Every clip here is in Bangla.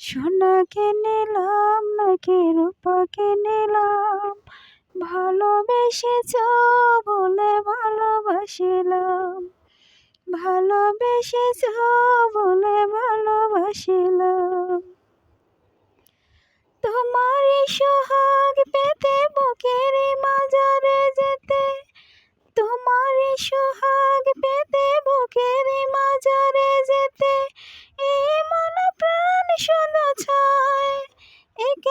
সোনা কিনিলাম, নাকি রূপা কিনিলাম? ভালোবেসেছ বলে ভালোবাসিলাম। ভালোবেসেছ বলে ভালোবাসিলাম। তোমারই সোহাগ পেতে বুকের মাজারে যেতে। তোমারই সোহাগ পেতে বুকের মাজারে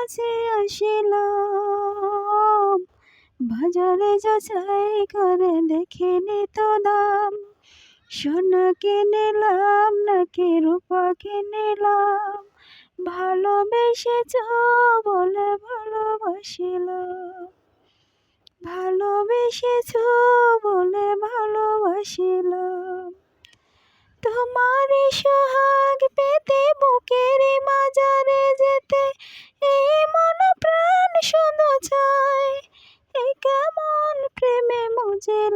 কাছে আসিলাম। বাজারে যাচাই করে দেখিনি তো দাম। সোনা কিনিলাম, নাকি রূপা কিনিলাম। ভালোবেসেছ বলে ভালোবাসিলাম। ভালোবেসেছ বলে ভালোবাসিলাম। তোমারই সোহাগ পেতে বুকের মাজারে যেতে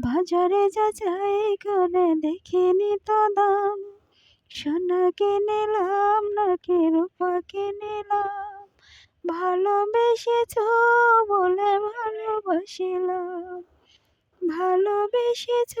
বাজারে যাচাই করে দেখিনি তো দাম। সোনা কিনিলাম, নাকি রূপা কিনিলাম। ভালোবেসেছ বলে ভালোবাসিলাম। ভালোবেসেছ